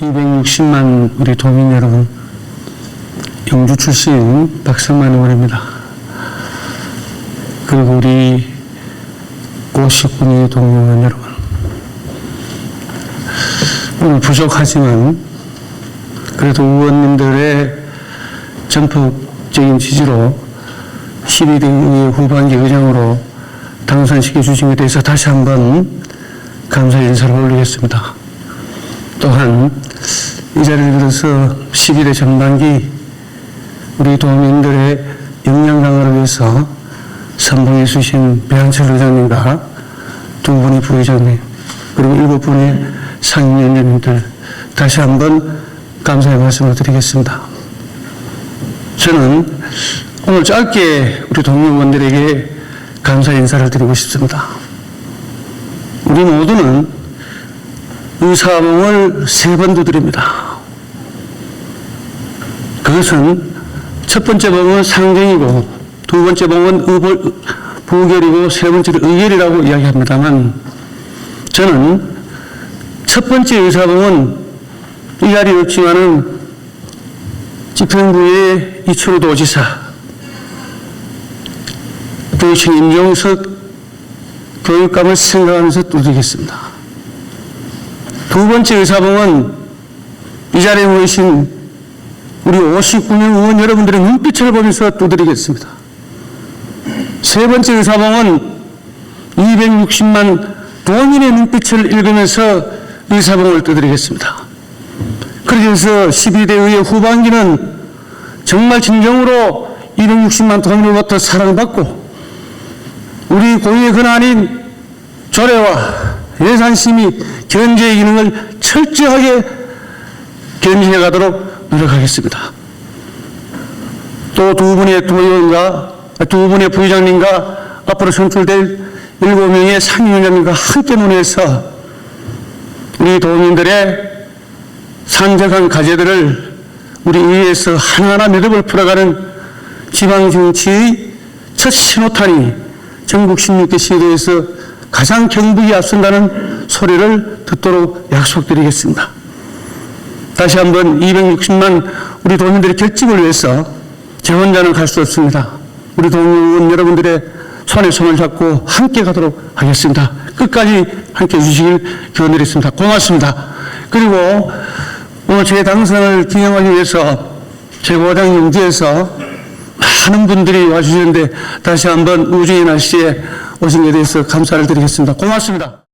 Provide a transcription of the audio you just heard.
260만 우리 도민 여러분, 영주 출신 박성만 의원입니다. 그리고 우리 59의 동료원 여러분, 오늘 부족하지만 그래도 의원님들의 전폭적인 지지로 12대 의회 후반기 의장으로 당선시켜 주신 것에 대해서 다시 한번 감사 인사를 올리겠습니다. 또한 이 자리를 빌어서 11대 전반기 우리 도민들의 역량 강화를 위해서 선봉해 주신 배한철 의장님과 두 분의 부의장님 그리고 일곱 분의 상임위원님들 다시 한번 감사의 말씀을 드리겠습니다. 저는 오늘 짧게 우리 동료원들에게 감사 인사를 드리고 싶습니다. 우리 모두는 의사봉을 세 번 두드립니다. 그것은 첫 번째 봉은 상정이고 두 번째 봉은 의벌, 부결이고 세 번째는 의결이라고 이야기합니다만 저는 첫 번째 의사봉은 이 자리에 없지만은 집행부의 이철우 도지사 부신 임종석 교육감을 생각하면서 두드리겠습니다. 두 번째 의사봉은 이 자리에 모이신 우리 59명 의원 여러분들의 눈빛을 보면서 두드리겠습니다. 세 번째 의사봉은 260만 도민의 눈빛을 읽으면서 의사봉을 두드리겠습니다. 그렇게 해서 12대 의회 후반기는 정말 진정으로 260만 도민으로부터 사랑받고 우리 고유의 근원인 조례와 예산심의 견제의 기능을 철저하게 견지해 가도록 노력하겠습니다. 또 두 분의 도의원과 두 분의 부의장님과 앞으로 선출될 일곱 명의 상임위원장님과 함께 논의해서 우리 도민들의 산적한 과제들을 우리 의회에서 하나하나 매듭을 풀어가는 지방정치의 첫 신호탄이 전국 16개 시도에서 가장 경북이 앞선다는 소리를 듣도록 약속드리겠습니다. 다시 한번 260만 우리 도민들의 결집을 위해서 제 혼자는 갈 수 없습니다. 우리 동료원 여러분들의 손에 손을 잡고 함께 가도록 하겠습니다. 끝까지 함께 해주시길 기원드리겠습니다. 고맙습니다. 그리고 오늘 제 당선을 기념하기 위해서 제 고장 영지에서 많은 분들이 와주시는데 다시 한번 우주의 날씨에 오신 것에 대해서 감사를 드리겠습니다. 고맙습니다.